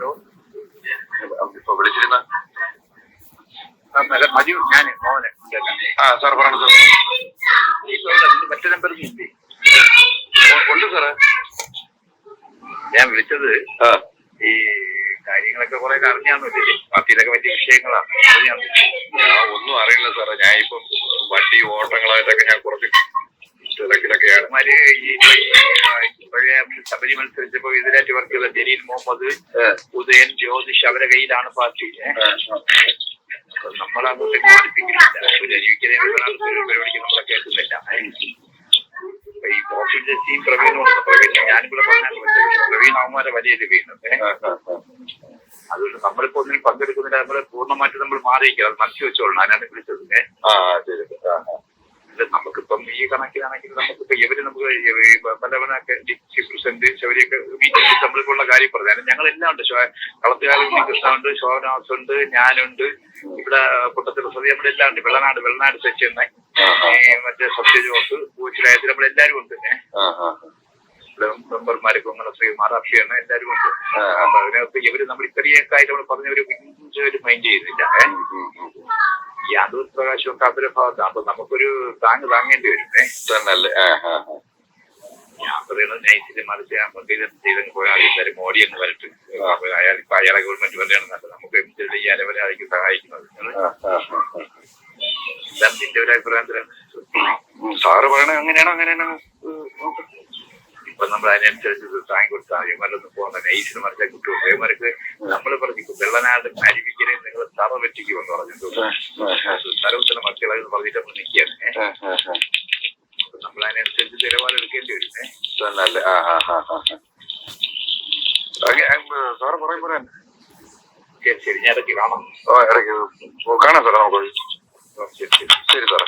Hello ഇപ്പൊ വിളിച്ചിരുന്ന മതി ഞാൻ മോഹനെ കേൾക്കാം. ആ സാർ പറഞ്ഞു സാർ. മറ്റേ നമ്പർ ഇല്ലേ ഉണ്ട് സാറേ. ഞാൻ വിളിച്ചത് ഈ കാര്യങ്ങളൊക്കെ കുറെ അറിഞ്ഞാന്നില്ലേ പാർട്ടിയിലൊക്കെ വലിയ വിഷയങ്ങളാണ്. ഞാൻ ഒന്നും അറിയില്ല സാറേ. ഞാൻ ഇപ്പം വണ്ടി ഓട്ടങ്ങളായിട്ടൊക്കെ ഞാൻ കുറച്ച് തിരക്കിലൊക്കെയാണ് അവന്മാര് ഈ പഴയ ശബരി മത്സരിച്ചപ്പോ എതിരായിട്ട് വർക്ക് ചെയ്ത ജലീൽ മുഹമ്മദ് ഉദയൻ ജ്യോതിഷ് അവരെ കയ്യിലാണ് പാർട്ടി. നമ്മൾ അങ്ങോട്ടേക്ക് നമ്മളങ്ങോട്ടേക്ക് മാറിപ്പിക്കുന്നില്ല ജീവിക്കുന്ന പരിപാടിക്ക് നമ്മളെ കേൾക്കുന്നില്ല. ഏ? അപ്പൊ ഈ കോഫിന്റെ ടീം പ്രവീണും ഉണ്ട് പ്രവീൺ ഞാനിവിടെ പറഞ്ഞാൽ പ്രവീൺ അവന്മാരെ വലിയ? അതുകൊണ്ട് നമ്മളിപ്പോ ഒന്നിനും പങ്കെടുക്കുന്നില്ല നമ്മളെ പൂർണമായിട്ട് നമ്മൾ മാറിയിരിക്കുക അത് മനസ്സിൽ വെച്ചോളണം. അതിനാണ് വിളിച്ചത്? ആ ശരി. നമുക്കിപ്പം ഈ കണക്കിലാണെങ്കിൽ നമുക്ക് ഇവർ നമുക്ക് പലവനൊക്കെ ഡിപ്റ്റി പ്രസിഡന്റ് ശബരിയൊക്കെ തമ്മിലുള്ള കാര്യം പറഞ്ഞു. ഞങ്ങൾ എല്ലാം ഉണ്ട്. കളത്തുകാല കൃഷ്ണ ഉണ്ട് ശോഭനാസ് ഉണ്ട് ഞാനുണ്ട്. ഇവിടെ കുട്ടത്തിൽ സതി നമ്മുടെ എല്ലാം ഉണ്ട്. വെള്ളനാട് വെള്ളനാട് സച്ചിണ്ണ മറ്റേ സത്യജോസ് പൂച്ചിലായത്തിൽ നമ്മളെല്ലാരും ഉണ്ട്. മെമ്പർമാര് കൊങ്ങനെ ശ്രീമാർ അക്ഷയാണ് എല്ലാരും ഉണ്ട്. അപ്പൊ അതിനകത്ത് ഇവർ നമ്മൾ ഇത്രയൊക്കെ ആയിട്ട് നമ്മൾ പറഞ്ഞവര് ഒരു മൈൻഡ് ചെയ്യുന്നില്ല. ഈ അടൂർ പ്രകാശവും ഒക്കെ അവരുടെ ഭാഗത്താണ് അപ്പൊ നമുക്കൊരു താങ്ങ് താങ്ങേണ്ടി വരുന്നേ തന്നല്ലേ. ഞാൻ പറയുന്നത് നൈസിൽ മറിച്ച് നമുക്ക് ചെയ്തങ്ങ് പോയാൽ എന്തായാലും മോഡി അങ്ങ് വരട്ടെ. അയാൾ ഇപ്പൊ അയാളെ ഗവൺമെന്റ് വരെയാണ് നല്ലത് നമുക്ക് എന്തിനും ഈ അലവരായിരിക്കും സഹായിക്കുന്നത്. ആ, ആ, ആ. എന്താണ് നിന്റെ ഒരു അഭിപ്രായം സാറ് പറയണ അങ്ങനെയാണോ അങ്ങനെയാണോ. ഇപ്പൊ നമ്മൾ അതിനനുസരിച്ച് താങ്ങി കൊടുത്താൽ ഇവരൊന്നും പോകുന്ന നൈസിന് മറിച്ചാൽ കിട്ടും ഇവർക്ക് നമ്മൾ പറഞ്ഞു വെള്ളനാട് നിങ്ങൾ തറ വെറ്റിക്കുമെന്ന് പറഞ്ഞു ആ, ആ, ആ. തരവത്തിന് മക്കളെന്ന് പറഞ്ഞിട്ട് നമ്മൾ നിൽക്കുകയാണ് നമ്മൾ അതിനനുസരിച്ച് നിലപാടെടുക്കേണ്ടി വരും ഏ. തന്നല്ലേ ആ ആ ആ ആ ആ. അങ്ങ- അങ്ങ് സാറ് പറയും പറയാൻ ശരി ശരി ഞാൻ ഇടയ്ക്ക് കാണാം. ഓ ഇടയ്ക്ക് ഓ, കാണാം സാറേ നമുക്ക്. ശരി. ശരി സാറേ.